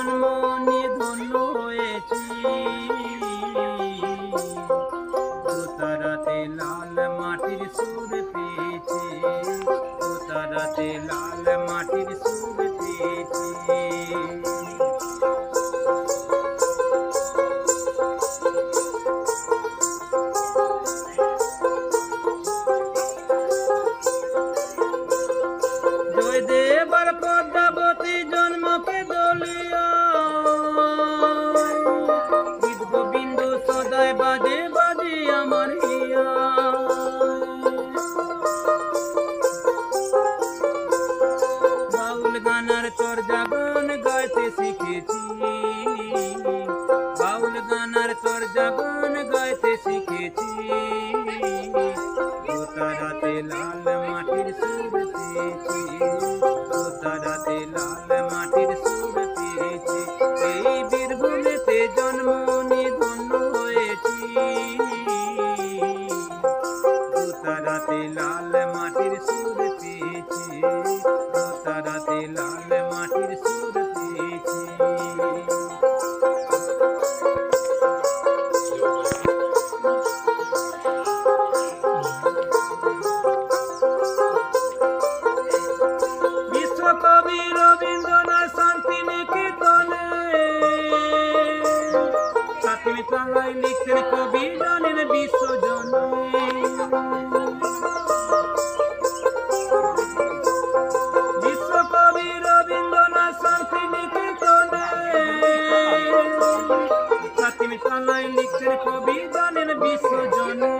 জন্ম নিয়ে ধন্য হয়েছি। তারাতে লাল মাটির সুর পেয়েছে। তারাতে লাল মাটির সুর পেয়েছে। জয় দেবার পদ্মাবতী গানার তোর গুণ গাইতে শিখেছি। বাউল গানার তোর গুণ গাইতে শিখেছি। তারাতে লাল বাংলায় লিখতেন কবি জানেন বিশ্বজনে বিশ্বকবি রবীন্দ্রনাথ শান্তি নিকেতনে। সাতমি বাংলায় লিখতেন কবি জানেন বিশ্বজনে